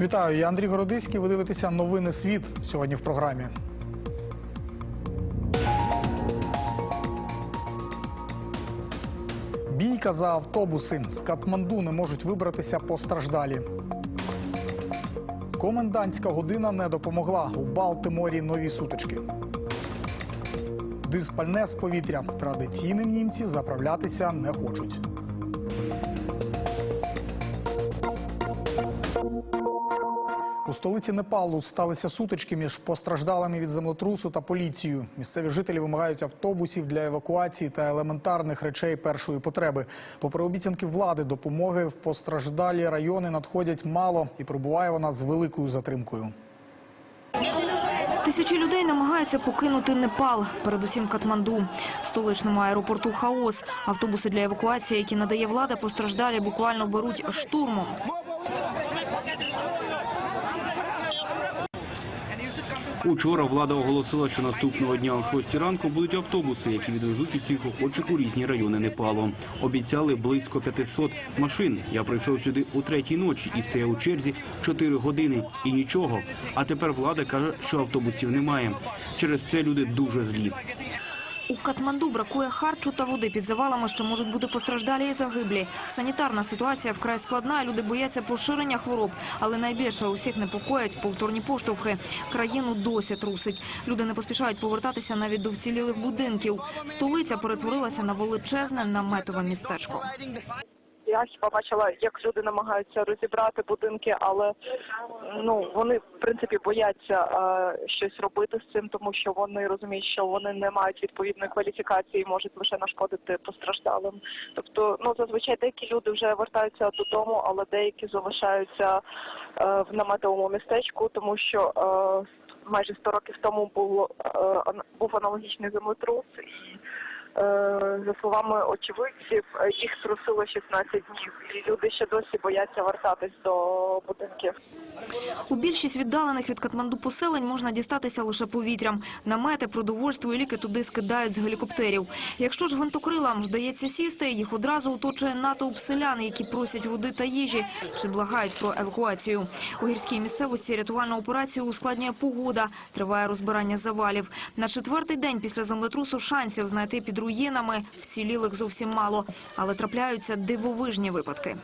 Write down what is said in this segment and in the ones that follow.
Вітаю, я Андрій Городиський. Ви дивитеся новини світ сьогодні в програмі. Бійка за автобуси з Катманду не можуть вибратися постраждалі. Комендантська година не допомогла. У Балтиморі нові сутички. Диспальне з повітря. Традиційним німці заправлятися не хочуть. У столиці Непалу сталися сутички між постраждалими від землетрусу та поліцією. Місцеві жителі вимагають автобусів для евакуації та елементарних речей першої потреби. Попри обіцянки влади, допомоги в постраждалі райони надходять мало і прибуває вона з великою затримкою. Тисячі людей намагаються покинути Непал, передусім Катманду. В столичному аеропорту хаос. Автобуси для евакуації, які надає влада, постраждалі буквально беруть штурмом. Учора влада оголосила, що наступного дня о 6 ранку будуть автобуси, які відвезуть усіх охочих у різні райони Непалу. Обіцяли близько 500 машин. Я прийшов сюди у третій ночі і стояв у черзі 4 години. І нічого. А тепер влада каже, що автобусів немає. Через це люди дуже злі. У Катманду бракує харчу та води під завалами, що можуть бути постраждалі і загиблі. Санітарна ситуація вкрай складна. Люди бояться поширення хвороб, але найбільше усіх непокоять повторні поштовхи. Країну досі трусить. Люди не поспішають повертатися навіть до вцілілих будинків. Столиця перетворилася на величезне наметове містечко. Я хіба бачила, як люди намагаються розібрати будинки, але ну вони в принципі бояться е, щось робити з цим, тому що вони розуміють, що вони не мають відповідної кваліфікації, і можуть лише нашкодити постраждалим. Тобто, ну зазвичай деякі люди вже вертаються додому, але деякі залишаються е, в наметовому містечку, тому що е, майже 100 років тому було е, був аналогічний землетрус і. Е, За словами очевидців, е, їх трусило 16 днів, і люди ще досі бояться вертатись до будинків. У більшість віддалених від Катманду поселень можна дістатися лише повітрям. Намети, продовольство і ліки туди скидають з гелікоптерів. Якщо ж гвинтокрилам вдається сісти, їх одразу оточує натовп селян, які просять води та їжі чи благають про евакуацію. У гірській місцевості рятувальну операцію ускладнює погода. Триває розбирання завалів. На четвертий день після землетрусу шансів знайти під руїнами вцілілих зовсім мало, але трапляються дивовижні випадки.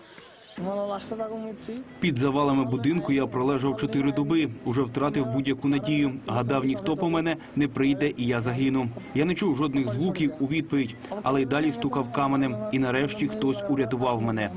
Під завалами будинку я пролежав чотири доби. Уже втратив будь-яку надію. Гадав, ніхто по мене не прийде, і я загину. Я не чув жодних звуків у відповідь, але й далі стукав каменем. І нарешті хтось урятував мене.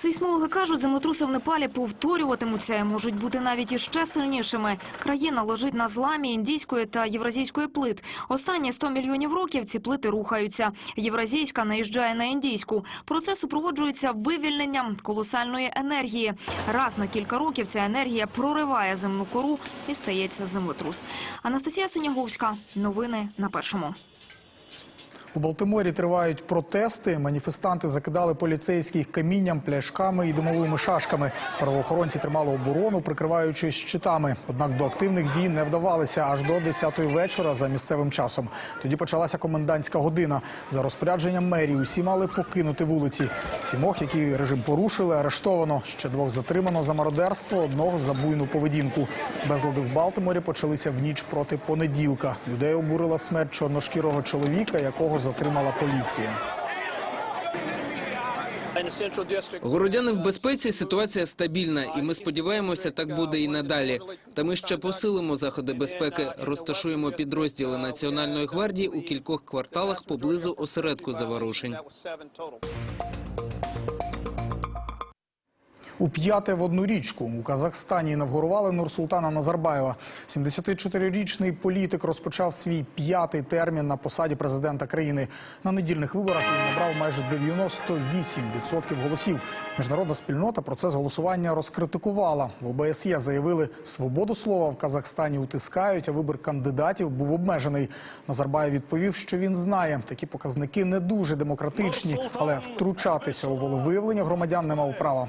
Сейсмологи кажуть, землетруси в Непалі повторюватимуться і можуть бути навіть іще сильнішими. Країна лежить на зламі індійської та євразійської плит. Останні 100 мільйонів років ці плити рухаються. Євразійська наїжджає на індійську. Процес супроводжується вивільненням колосальної енергії. Раз на кілька років ця енергія прориває земну кору і стається землетрус. Анастасія Соняговська. Новини на першому. У Балтиморі тривають протести. Маніфестанти закидали поліцейських камінням, пляшками і димовими шашками. Правоохоронці тримали оборону, прикриваючись щитами. Однак до активних дій не вдавалися аж до 10-ї вечора за місцевим часом. Тоді почалася комендантська година. За розпорядженням мерії усі мали покинути вулиці. Сімох, які режим порушили, арештовано. Ще двох затримано за мародерство, одного за буйну поведінку. Безлади в Балтиморі почалися в ніч проти понеділка. Людей обурила смерть чорношкірого чоловіка, якого затримала поліція. Городяни в безпеці ситуація стабільна, і ми сподіваємося, так буде і надалі. Та ми ще посилимо заходи безпеки, розташуємо підрозділи національної гвардії у кількох кварталах поблизу осередку заворушень. У п'яте в одну річку у Казахстані інавгурували Нурсултана Назарбаєва. 74-річний політик розпочав свій п'ятий термін на посаді президента країни. На недільних виборах він набрав майже 98% голосів. Міжнародна спільнота процес голосування розкритикувала. В ОБСЄ заявили, свободу слова в Казахстані утискають, а вибір кандидатів був обмежений. Назарбаєв відповів, що він знає, такі показники не дуже демократичні, але втручатися у волевиявлення громадян не мав права.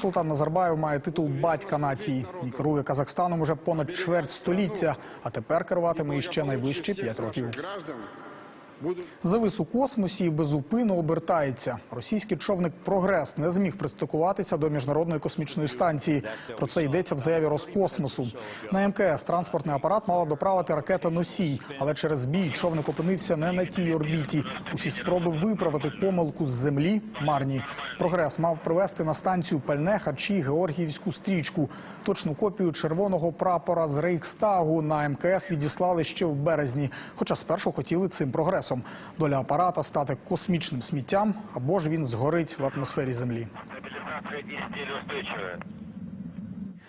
Нурсултан Назарбаєв має титул батька нації і керує Казахстаном уже понад чверть століття, а тепер керуватиме іще найближчі п'ять років. Завис у космосі і безупинно обертається. Російський човник «Прогрес» не зміг пристикуватися до міжнародної космічної станції. Про це йдеться в заяві Роскосмосу. На мкс транспортний апарат мала доправити ракета «Носій», але через збій човник опинився не на тій орбіті. Усі спроби виправити помилку з землі марні. «Прогрес» мав привезти на станцію пальне, харчі, георгіївську стрічку. Точну копію червоного прапора з Рейхстагу на МКС відіслали ще в березні, хоча спершу хотіли цим прогресом. Доля апарата стати космічним сміттям або ж він згорить в атмосфері Землі.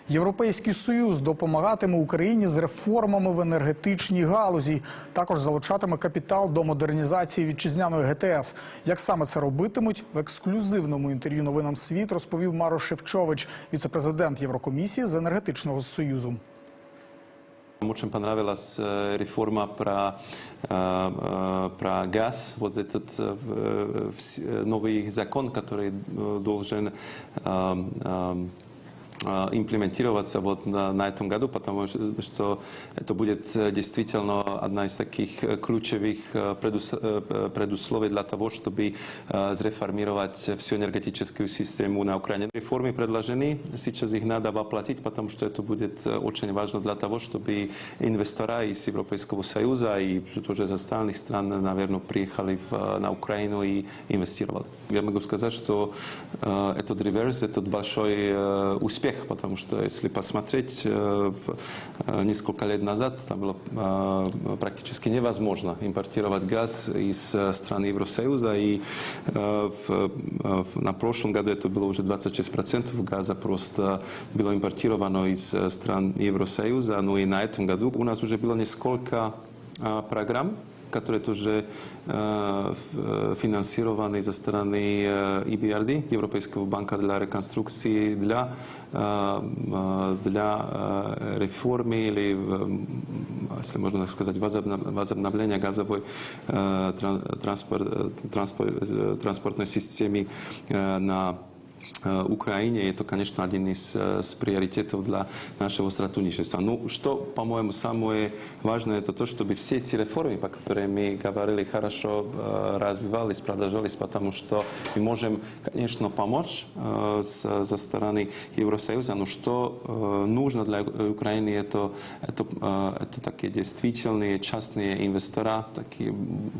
Європейський союз допомагатиме Україні з реформами в енергетичній галузі. Також залучатиме капітал до модернізації вітчизняної ГТС. Як саме це робитимуть в ексклюзивному інтерв'ю новинам світ розповів Маро Шевчович, віцепрезидент Єврокомісії з енергетичного союзу. Очень понравилась э, реформа про, э, э, про газ, вот этот э, в- вс- э, новый закон, который э, должен э, э, э, имплементироваться вот на, на этом году, потому что это будет э, действительно одна из таких э, ключевых э, предус- э, предусловий для того, чтобы э, зреформировать всю энергетическую систему на Украине. Реформы предложены, сейчас их надо воплотить, потому что это будет э, очень важно для того, чтобы инвестора из Европейского Союза и тоже из остальных стран, наверное, приехали в, э, на Украину и инвестировали. Я могу сказать, что э, этот реверс, этот большой э, успех, потому что если посмотреть, э, э, несколько лет назад там было э, практически невозможно импортировать газ из стран Евросоюза, и на прошлом году это было уже 26% газа просто было импортировано из стран Евросоюза, ну и на этом году у нас уже было несколько программ, которые тоже э, ф- э, финансированы со стороны э, EBRD, Европейского банка для реконструкции, для, э, э, для э, реформы или, э, если можно так сказать, возобна- возобновления газовой э, тран- транспорт, э, транспорт, э, транспортной системы э, на э, Украине. Это, конечно, один из э, с приоритетов для нашего сотрудничества. Ну, что, по-моему, самое важное, это то, чтобы все эти реформы, по которым мы говорили, хорошо э, развивались, продолжались, потому что мы можем, конечно, помочь э, с, со стороны Евросоюза, но что э, нужно для Украины, это, это, э, это такие действительные частные инвестора, такие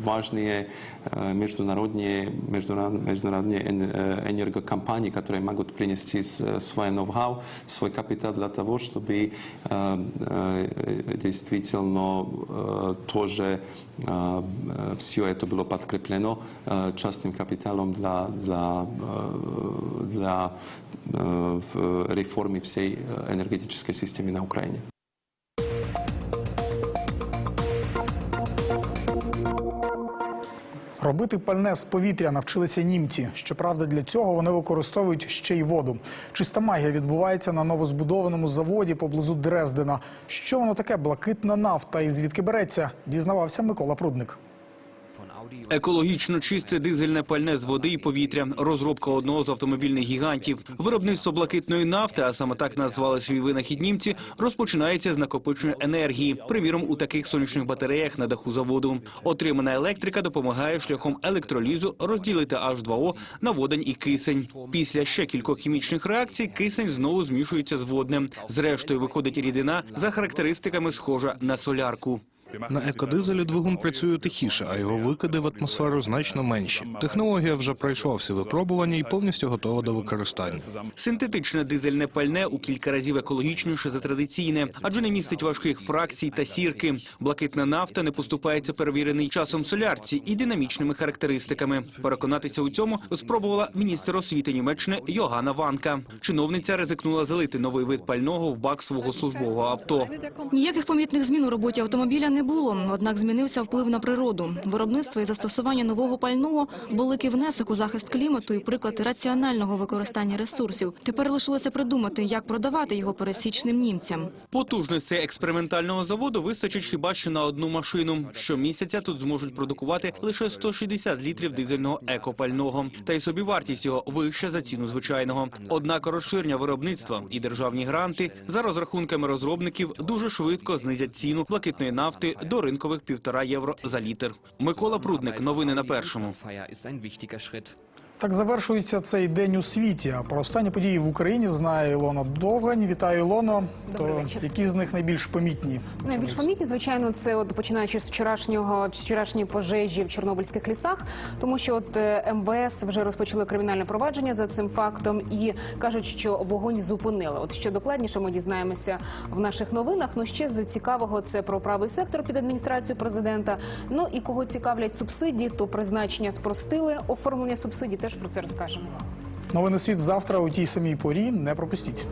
важные э, международные, международные, международные эн- э, энергокомпании, которые могут принести с- свой ноу-хау, свой капитал для того, чтобы э, э, действительно э, тоже все это было подкреплено э, частным капиталом для, для, э, для э, в реформы всей э, энергетической системы на Украине. Робити пальне з повітря навчилися німці. Щоправда, для цього вони використовують ще й воду. Чиста магія відбувається на новозбудованому заводі поблизу Дрездена. Що воно таке блакитна нафта і звідки береться? Дізнавався Микола Прудник. Екологічно чисте дизельне пальне з води і повітря. Розробка одного з автомобільних гігантів. Виробництво блакитної нафти, а саме так назвали свій винахід німці, розпочинається з накопичення енергії. Приміром, у таких сонячних батареях на даху заводу. Отримана електрика допомагає шляхом електролізу розділити H2O на водень і кисень. Після ще кількох хімічних реакцій кисень знову змішується з водним. Зрештою виходить рідина за характеристиками схожа на солярку. На екодизелі двигун працює тихіше, а його викиди в атмосферу значно менші. Технологія вже пройшла всі випробування і повністю готова до використання. Синтетичне дизельне пальне у кілька разів екологічніше за традиційне, адже не містить важких фракцій та сірки. Блакитна нафта не поступається перевірений часом солярці і динамічними характеристиками. Переконатися у цьому спробувала міністр освіти Німеччини Йоганна Ванка. Чиновниця ризикнула залити новий вид пального в бак свого службового авто. Ніяких помітних змін у роботі автомобіля не було, однак змінився вплив на природу. Виробництво і застосування нового пального – великий внесок у захист клімату і приклад раціонального використання ресурсів. Тепер лишилося придумати, як продавати його пересічним німцям. Потужності експериментального заводу вистачить хіба що на одну машину. Щомісяця тут зможуть продукувати лише 160 літрів дизельного екопального. Та й собівартість його вища за ціну звичайного. Однак розширення виробництва і державні гранти за розрахунками розробників дуже швидко знизять ціну блакитної нафти до ринкових півтора євро за літр. Микола Прудник. Новини на першому. Так завершується цей день у світі. А про останні події в Україні знає Ілона Довгань. Вітаю, Ілоно. Добрий То вечір. які з них найбільш помітні? Найбільш помітні, звичайно, це от починаючи з вчорашнього з вчорашньої пожежі в Чорнобильських лісах, тому що от е, МВС вже розпочали кримінальне провадження за цим фактом і кажуть, що вогонь зупинили. От що докладніше ми дізнаємося в наших новинах. Ну ще з цікавого це про правий сектор під адміністрацією президента. Ну і кого цікавлять субсидії, то призначення спростили. Оформлення субсидій теж про це розкажемо. Новини світ завтра у тій самій порі. Не пропустіть.